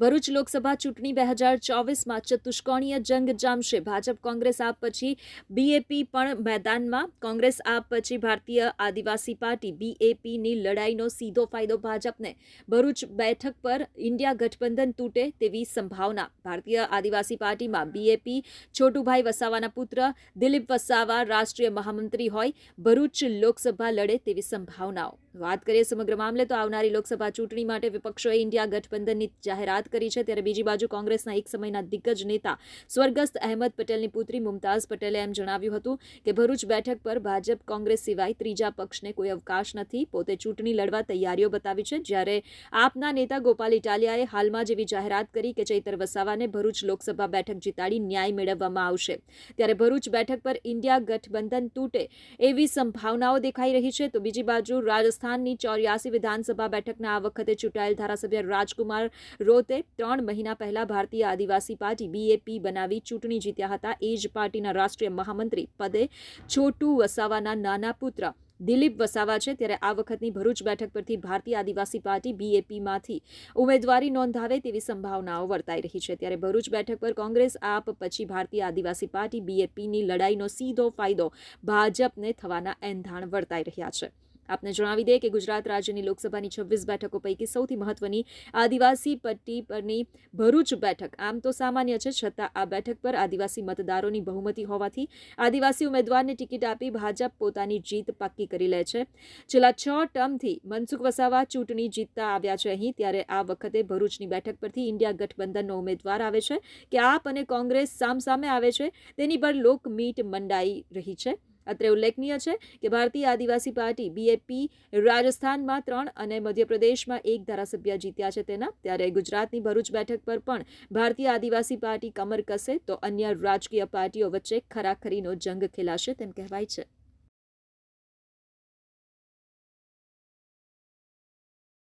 ભરૂચ લોકસભા ચૂંટણી બે હજાર ચોવીસમાં ચતુષ્કોણીય જંગ જામશે. ભાજપ, કોંગ્રેસ આપ પછી બીએપી પણ મેદાનમાં. કોંગ્રેસ આપ પછી ભારતીય આદિવાસી પાર્ટી બીએપીની લડાઈનો સીધો ફાયદો ભાજપને. ભરૂચ બેઠક પર ઇન્ડિયા ગઠબંધન તૂટે તેવી સંભાવના. ભારતીય આદિવાસી પાર્ટીમાં બીએપી, છોટુભાઈ વસાવાના પુત્ર, દિલીપ વસાવા રાષ્ટ્રીય મહામંત્રી હોય. ભરૂચ લોકસભા લડે તેવી સંભાવનાઓ. વાત કરીએ સમગ્ર મામલે તો આવનારી લોકસભા ચૂંટણી માટે વિપક્ષોએ ઇન્ડિયા ગઠબંધનની જાહેરાત કરી છે. ત્યારે બીજી બાજુ કોંગ્રેસના એક સમયના દિગ્ગજ નેતા સ્વર્ગસ્થ અહેમદ પટેલની પુત્રી મુમતાઝ પટેલે એમ જણાવ્યું હતું કે ભરૂચ બેઠક પર ભાજપ કોંગ્રેસ સિવાય ત્રીજા પક્ષને કોઈ અવકાશ નથી. પોતે ચૂંટણી લડવા તૈયારીઓ બતાવી છે. જ્યારે આપના નેતા ગોપાલ ઇટાલિયાએ હાલમાં જેવી જાહેરાત કરી કે ચૈતર વસાવાને ભરૂચ લોકસભા બેઠક જીતાડી ન્યાય મેળવવામાં આવશે. ત્યારે ભરૂચ બેઠક પર ઇન્ડિયા ગઠબંધન તૂટે એવી સંભાવનાઓ દેખાઈ રહી છે. તો બીજી બાજુ રાજસ્થાનની ચોર્યાસી વિધાનસભા બેઠકના આ વખતે ચૂંટાયેલ ધારાસભ્ય રાજકુમાર રોતે ત્રણ મહિના પહેલા ભારતીય આદિવાસી પાર્ટી બીએપી બનાવી ચૂંટણી જીત્યા હતા. એ જ પાર્ટીના રાષ્ટ્રીય મહામંત્રી પદે છોટુ વસાવાના નાના પુત્ર દિલીપ વસાવા છે. ત્યારે આ વખતની ભરૂચ બેઠક પરથી ભારતીય આદિવાસી પાર્ટી બીએપીમાંથી ઉમેદવારી નોંધાવે તેવી સંભાવનાઓ વર્તાઈ રહી છે. ત્યારે ભરૂચ બેઠક પર કોંગ્રેસ આપ પછી ભારતીય આદિવાસી પાર્ટી બીએપીની લડાઈનો સીધો ફાયદો ભાજપને થવાના એંધાણ વર્તાઈ રહ્યા છે. આપને જણાવી દે કે ગુજરાત રાજ્યની લોકસભાની છવ્વીસ બેઠકો પૈકી સૌથી મહત્વની આદિવાસી પટ્ટી પરની ભરૂચ બેઠક. આમ તો સામાન્ય છે, છતાં આ બેઠક પર આદિવાસી મતદારોની બહુમતી હોવાથી આદિવાસી ઉમેદવારને ટિકિટ આપી ભાજપ પોતાની જીત પાક્કી કરી લે છે. છેલ્લા છ ટર્મથી મનસુખ વસાવા ચૂંટણી જીતતા આવ્યા છે અહીં, ત્યારે આ વખતે ભરૂચની બેઠક પરથી ઇન્ડિયા ગઠબંધનનો ઉમેદવાર આવે છે. કે આપ અને કોંગ્રેસ સામસામે આવે છે, તેની પર લોકમીટ મંડાઈ રહી છે. અત્રે ઉલ્લેખનીય છે કે ભારતીય આદિવાસી પાર્ટી બીએપી રાજસ્થાનમાં ત્રણ અને મધ્યપ્રદેશમાં એક ધારાસભ્ય જીત્યા છે તેના. ત્યારે ગુજરાતની ભરૂચ બેઠક પર પણ ભારતીય આદિવાસી પાર્ટી કમર કસે તો અન્ય રાજકીય પાર્ટીઓ વચ્ચે ખરાખરીનો જંગ ખેલાશે તેમ કહેવાય છે.